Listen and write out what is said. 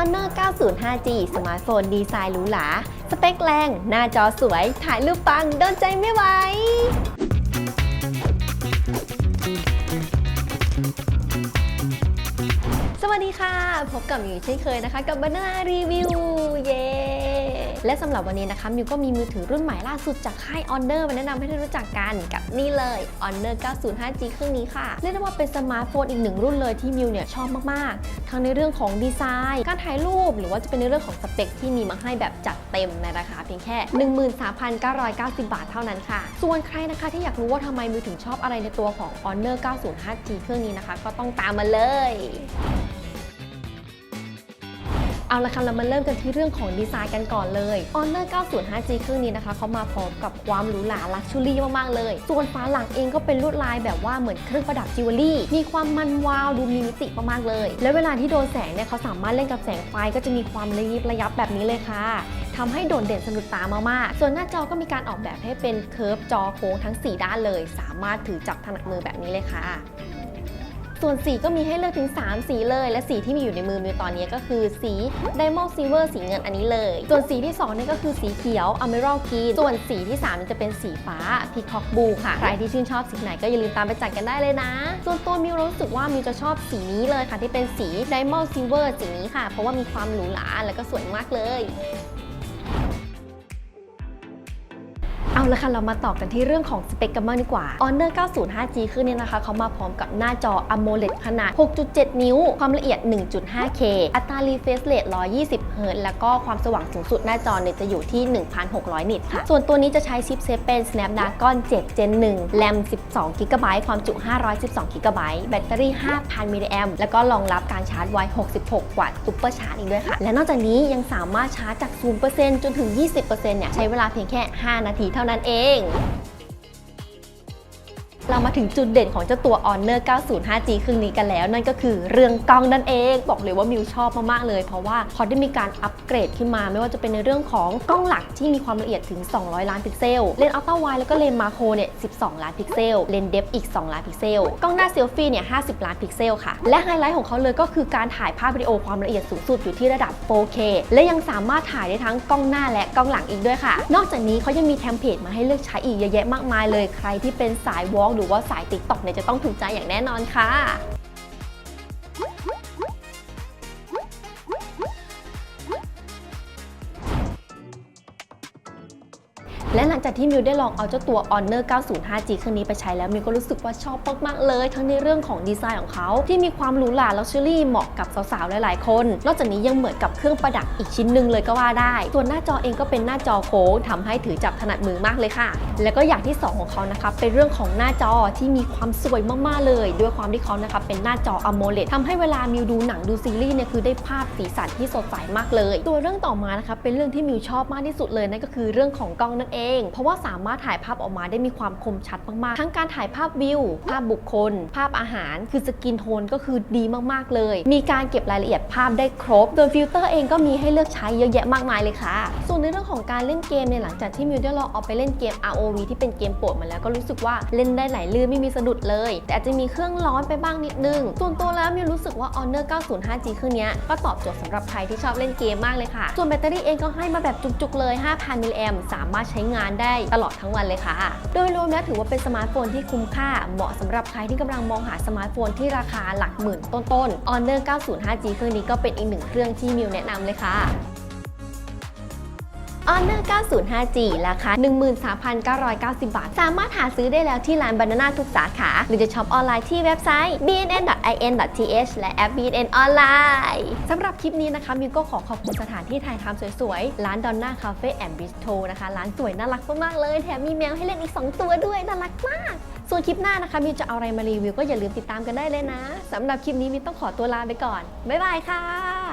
Honor 90 5G สมาร์ทโฟนดีไซน์หรูหรา สเปคแรง หน้าจอสวย ถ่ายรูปปัง โดนใจไม่ไหวสวัสดีค่ะ พบกับยูเช่นเคยนะคะ กับบันนารีวิว เย้ และสำหรับวันนี้นะคะมิวก็มีมือถือรุ่นใหม่ล่าสุดจากค่าย Honor มาแนะนำให้ได้รู้จักกันกับนี่เลย Honor 90 5G เครื่องนี้ค่ะ เรียกได้ว่าเป็นสมาร์ทโฟนอีกหนึ่งรุ่นเลยที่มิวเนี่ยชอบมากๆ ทั้งในเรื่องของดีไซน์ การถ่ายรูป หรือว่าจะเป็นในเรื่องของสเปคที่มีมาให้แบบจัดเต็มในราคาเพียงแค่ 13,990 บาทเท่านั้นค่ะ ส่วนใครนะคะที่อยากรู้ว่าทำไมมิวถึงชอบอะไรในตัวของ Honor 90 5G เครื่องนี้นะคะ ก็ต้องตามมาเลย เอาละค่ะเรามาเริ่มกันที่เรื่องของดีไซน์กันก่อนเลย Honor 90 5G เครื่องนี้นะคะเขามาพร้อมกับความหรูหราลักชูรี่มากๆเลย ส่วนฝาหลังเองก็เป็นลวดลายแบบว่าเหมือนเครื่องประดับจิวเวลรี่ มีความมันวาวดูมีมิติมากๆเลย และเวลาที่โดนแสงเนี่ยเขาสามารถเล่นกับแสงไฟก็จะมีความระยิบระยับแบบนี้เลยค่ะทำให้โดดเด่นสะดุดตามากๆ ส่วนหน้าจอก็มีการออกแบบให้เป็นเคิร์ฟจอโค้งทั้ง 4 ด้านเลย สามารถถือจับถนัดมือแบบนี้เลยค่ะ ส่วนสีก็มีให้เลือกถึง 3 สีเลย และสีที่มีอยู่ในมือมิวตอนนี้ก็คือสี Diamond Silver สีเงินอันนี้เลย ส่วนสีที่ 2 นี่ก็คือสีเขียว Emerald Green ส่วนสีที่3จะเป็นสีฟ้า Peacock Blue ค่ะ ใครที่ชื่นชอบสีไหนก็อย่าลืมตามไปจัดกันได้เลยนะ ส่วนตัวมิวรู้สึกว่ามิวจะชอบสีนี้เลยค่ะที่เป็นสี Diamond Silver สีนี้ค่ะ เพราะว่ามีความหรูหราและก็สวยมากเลย ละค่ะเรามาต่อกันที่เรื่องของสเปคกันบ้างดีกว่า Honor 90 5G เครื่องนี้นะคะเขามาพร้อมกับหน้าจอ AMOLED ขนาด 6.7 นิ้ว ความละเอียด 1.5K อัตรา refresh rate 120 Hz แล้วก็ความสว่างสูงสุดหน้าจอเนี่ยจะอยู่ที่ 1,600 นิตค่ะ ส่วนตัวนี้จะใช้ชิปเซตเป็น Snapdragon 7 Gen 1แรม12 GB ความจุ 512 GB แบตเตอรี่ 5,000 มิลลิแอมแล้วก็รองรับการชาร์จไว 66 วัตต์ซุปเปอร์ชาร์จอีกด้วยค่ะ และนอกจากนี้ยังสามารถชาร์จจาก 0%จนถึง 20%เนี่ยใช้เวลาเพียงแค่ 5 นาทีเท่านั้นเอง เรามาถึงจุดเด่นของเจ้าตัว Honor 90 5G เครื่องนี้กันแล้ว นั่นก็คือเรื่องกล้องนั่นเอง บอกเลยว่ามิวชอบมากๆเลย เพราะว่าพอได้มีการอัปเกรดขึ้นมา ไม่ว่าจะเป็นในเรื่องของกล้องหลักที่มีความละเอียดถึง 200 ล้านพิกเซล เลนส์อัลตร้าไวด์แล้วก็เลนส์มาโครเนี่ย 12 ล้านพิกเซล เลนส์เดฟอีก 2 ล้านพิกเซล กล้องหน้าเซลฟี่เนี่ย 50 ล้านพิกเซลค่ะ และไฮไลท์ของเขาเลยก็คือการถ่ายภาพวิดีโอความละเอียดสูงสุดอยู่ที่ระดับ 4K และยังสามารถถ่ายได้ทั้งกล้องหน้าและกล้องหลังอีกด้วยค่ะ นอกจากนี้เขายังมีเทมเพลตมาให้เลือกใช้อีกเยอะแยะมากมายเลย ใครที่เป็นสายวอล์กหรือว่าสายติ๊กต็อกเนี่ยจะต้องถูกใจอย่างแน่นอนค่ะ และหลังจากที่มิวได้ลองเอาเจ้าตัว Honor 90 5G เครื่องนี้ไปใช้แล้วมิวก็รู้สึกว่าชอบมากๆเลย ทั้งในเรื่องของดีไซน์ของเขา ที่มีความหรูหราลักชัวรี่เหมาะกับสาวๆ หลายๆ คน นอกจากนี้ยังเหมือนกับเครื่องประดับอีกชิ้นหนึ่งเลยก็ว่าได้ ส่วนหน้าจอเองก็เป็นหน้าจอโค้งทำให้ถือจับถนัดมือมากเลยค่ะ แล้วก็อย่างที่ 2 ของเขานะคะเป็นเรื่องของหน้าจอที่มีความสวยมากๆเลย ด้วยความที่เขานะคะเป็นหน้าจอ AMOLED ทำให้เวลามิวดูหนังดูซีรีส์เนี่ยคือได้ภาพสีสันที่สดใสมากเลย ตัวเรื่องต่อมานะคะเป็นเรื่องที่มิวชอบมากที่สุดเลยนั่นก็คือเรื่องของกล้องนั่นเองเพราะว่าสามารถถ่ายภาพออกมาได้มีความคมชัดมากๆ ทั้งการถ่ายภาพวิว ภาพบุคคล ภาพอาหาร คือสกินโทนก็คือดีมากๆเลย มีการเก็บรายละเอียดภาพได้ครบ โดยฟิลเตอร์เองก็มีให้เลือกใช้เยอะแยะมากมายเลยค่ะ ส่วนในเรื่องของการเล่นเกมเนี่ยหลังจากที่มิวได้ลองเอาไปเล่นเกม ROV ที่เป็นเกมโปรดมาแล้วก็รู้สึกว่าเล่นได้ไหลลื่นไม่มีสะดุดเลย แต่อาจจะมีเครื่องร้อนไปบ้างนิดนึง ส่วนตัวแล้วมิวรู้สึกว่า Honor 90 5G เครื่องนี้ก็ตอบโจทย์สำหรับใครที่ชอบเล่นเกมมากเลยค่ะ ส่วนแบตเตอรี่เองก็ให้มาแบบจุกๆเลย 5,000 มิลลิแอมสามารถใช้งานได้ตลอดทั้งวันเลยค่ะ โดยรวมแล้วถือว่าเป็นสมาร์ทโฟนที่คุ้มค่า เหมาะสำหรับใครที่กำลังมองหาสมาร์ทโฟนที่ราคาหลักหมื่นต้นๆ Honor 90 5G เครื่องนี้ก็เป็นอีกหนึ่งเครื่องที่มิวแนะนำเลยค่ะ Honor 90 5G ราคา 13,990 บาท สามารถหาซื้อได้แล้วที่ร้าน Banana ทุกสาขา หรือจะช็อปออนไลน์ที่เว็บไซต์ bnn.in.th และแอป BNN ออนไลน์สำหรับคลิปนี้นะคะมิวก็ขอขอบคุณสถานที่ถ่ายทำสวยๆ ร้าน Donna Cafe and Bistro นะคะ ร้านสวยน่ารักมากๆเลย แถมมีแมวให้เล่นอีก 2 ตัวด้วย น่ารักมากส่วนคลิปหน้านะคะมิวจะเอาอะไรมารีวิวก็อย่าลืมติดตามกันได้เลยนะสำหรับคลิปนี้มิวต้องขอตัวลาไปก่อน บ๊ายบายค่ะ